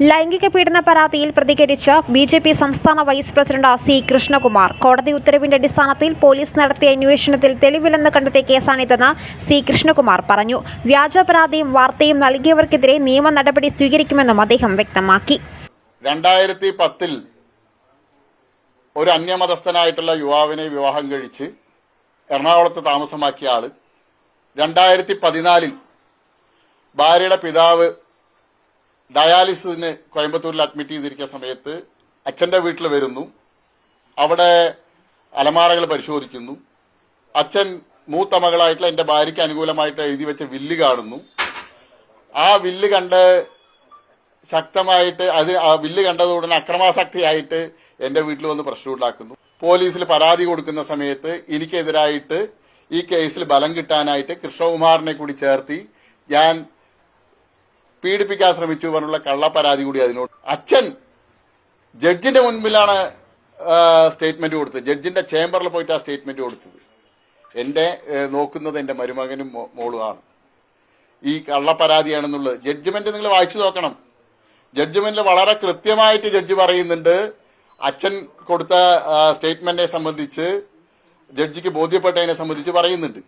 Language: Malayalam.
ലൈംഗിക പീഡന പരാതിയിൽ പ്രതികരിച്ച ബി ജെ പി സംസ്ഥാന വൈസ് പ്രസിഡന്റ് സി കൃഷ്ണകുമാർ. കോടതി ഉത്തരവിന്റെ അടിസ്ഥാനത്തിൽ പോലീസ് നടത്തിയ അന്വേഷണത്തിൽ തെളിവില്ലെന്ന് കണ്ടെത്തിയ കേസാണിതെന്ന് സി കൃഷ്ണകുമാർ പറഞ്ഞു. വ്യാജ പരാതിയും വാർത്തയും നൽകിയവർക്കെതിരെ നിയമ നടപടി സ്വീകരിക്കുമെന്നും അദ്ദേഹം വ്യക്തമാക്കി. രണ്ടായിരത്തി പത്തിൽ ഒരു അന്യമതസ്ഥനായിട്ടുള്ള യുവാവിനെ വിവാഹം കഴിച്ച് എറണാകുളത്ത് താമസമാക്കിയ ആൾ. രണ്ടായിരത്തി പതിനാലിൽ ഭാര്യയുടെ പിതാവ് ഡയാലിസിന് കോയമ്പത്തൂരിൽ അഡ്മിറ്റ് ചെയ്തിരിക്കുന്ന സമയത്ത് അച്ഛന്റെ വീട്ടിൽ വരുന്നു. അവിടെ അലമാറകൾ പരിശോധിക്കുന്നു. അച്ഛൻ മൂത്ത മകളായിട്ടുള്ള എന്റെ ഭാര്യയ്ക്ക് അനുകൂലമായിട്ട് എഴുതി വെച്ച വില്ല് കാണുന്നു. ആ വില്ല് കണ്ട് ശക്തമായിട്ട് അത് ആ വില്ല് കണ്ടതുടനെ അക്രമാസക്തിയായിട്ട് എന്റെ വീട്ടിൽ വന്ന് പ്രശ്നം ഉണ്ടാക്കുന്നു. പോലീസിൽ പരാതി കൊടുക്കുന്ന സമയത്ത് എനിക്കെതിരായിട്ട് ഈ കേസിൽ ബലം കിട്ടാനായിട്ട് കൃഷ്ണകുമാറിനെ കൂടി ചേർത്തി ഞാൻ പീഡിപ്പിക്കാൻ ശ്രമിച്ചു പറഞ്ഞുള്ള കള്ള പരാതി കൂടി അതിനോട്. അച്ഛൻ ജഡ്ജിന്റെ മുൻപിലാണ് സ്റ്റേറ്റ്മെന്റ് കൊടുത്തത്. ജഡ്ജിന്റെ ചേംബറിൽ പോയിട്ട് ആ സ്റ്റേറ്റ്മെന്റ് കൊടുത്തത്. എന്റെ നോക്കുന്നത് എന്റെ മരുമകനും മോളുമാണ്. ഈ കള്ളപ്പരാതിയാണെന്നുള്ളത് ജഡ്ജ്മെന്റ് നിങ്ങൾ വായിച്ചു നോക്കണം. ജഡ്ജ്മെന്റിൽ വളരെ കൃത്യമായിട്ട് ജഡ്ജ് പറയുന്നുണ്ട്. അച്ഛൻ കൊടുത്ത സ്റ്റേറ്റ്മെന്റിനെ സംബന്ധിച്ച് ജഡ്ജിക്ക് ബോധ്യപ്പെട്ടതിനെ സംബന്ധിച്ച് പറയുന്നുണ്ട്.